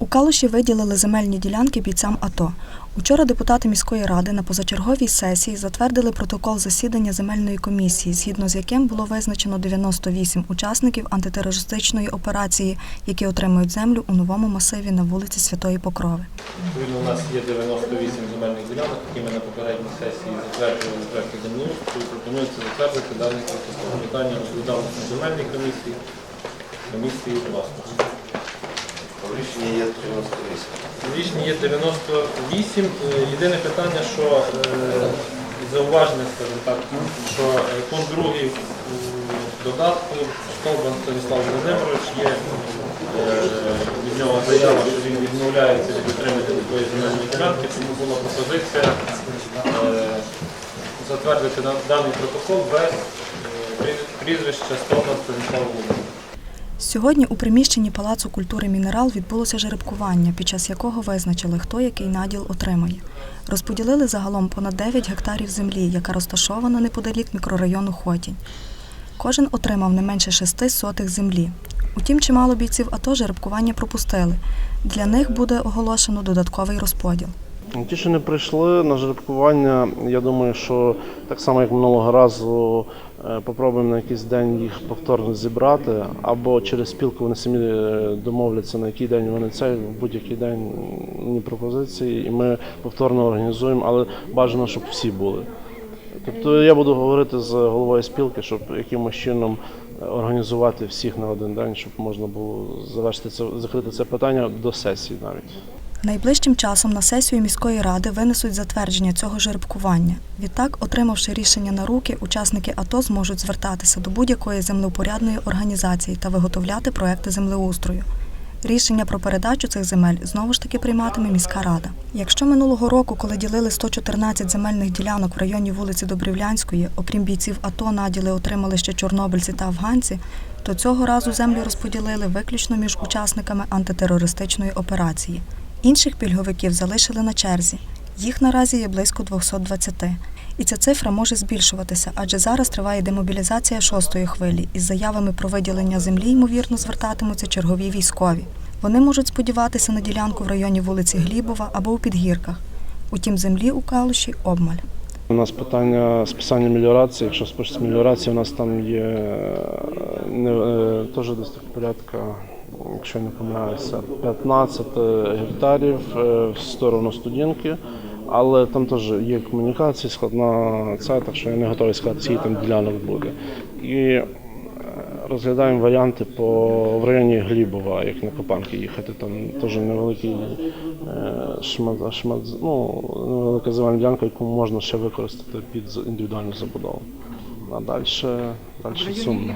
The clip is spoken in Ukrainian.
У Калуші виділили земельні ділянки бійцям АТО. Учора депутати міської ради на позачерговій сесії затвердили протокол засідання земельної комісії, згідно з яким було визначено 98 учасників антитерористичної операції, які отримують землю у новому масиві на вулиці Святої Покрови. Відповідно, у нас є 98 земельних ділянок, які ми на попередній сесії затверджували проєкти землеустрою. Пропонується затвердити даний протокол. Питання розглядалося на земельній комісії, комісії власності. Рішення є 98. Рішення є 98. Е, Єдине питання, що е, зауваження, скажімо так, що е, пункт другий додатку Столбан Станіслав Володимирович є від нього заява, що він відмовляється від отримання такої земельної ділянки, тому була пропозиція затвердити даний протокол без прізвища Столбан Станіслава Володимировича. Сьогодні у приміщенні Палацу культури Мінерал відбулося жеребкування, під час якого визначили, хто який наділ отримає. Розподілили загалом понад 9 гектарів землі, яка розташована неподалік мікрорайону Хотінь. Кожен отримав не менше 6 сотих землі. Утім, чимало бійців АТО жеребкування пропустили. Для них буде оголошено додатковий розподіл. Ті, що не прийшли на жеребкування, я думаю, що так само, як минулого разу, е, попробуємо на якийсь день їх повторно зібрати, або через спілку вони самі е, домовляться, на який день вони це, в будь-який день мені пропозиції, і ми повторно організуємо, але бажано, щоб всі були. Тобто я буду говорити з головою спілки, щоб якимось чином е, організувати всіх на один день, щоб можна було завершити це, закрити це питання до сесії навіть. Найближчим часом на сесію міської ради винесуть затвердження цього жеребкування. Відтак, отримавши рішення на руки, учасники АТО зможуть звертатися до будь-якої землеупорядної організації та виготовляти проекти землеустрою. Рішення про передачу цих земель знову ж таки прийматиме міська рада. Якщо минулого року, коли ділили 114 земельних ділянок в районі вулиці Добрівлянської, окрім бійців АТО, наділи отримали ще чорнобильці та афганці, то цього разу землю розподілили виключно між учасниками антитерористичної операції. Інших пільговиків залишили на черзі. Їх наразі є близько 220. І ця цифра може збільшуватися, адже зараз триває демобілізація шостої хвилі. Із заявами про виділення землі, ймовірно, звертатимуться чергові військові. Вони можуть сподіватися на ділянку в районі вулиці Глібова або у підгірках. Утім, землі у Калуші обмаль. У нас питання списання меліорації. Якщо спишеться меліорація, у нас там є е, не, е, теж десь порядка, якщо я не помиляюся, 15 гектарів е, в сторону студінки. Але там теж є комунікації, складна це, так що я не готовий сказати, скільки там ділянок буде. І е, розглядаємо варіанти по в районі Глібова, як на Копанки їхати. Там теж невеликий е, шмат, шмат, ну, невелика земельна ділянка, яку можна ще використати під індивідуальну забудову. А далі, далі сумно.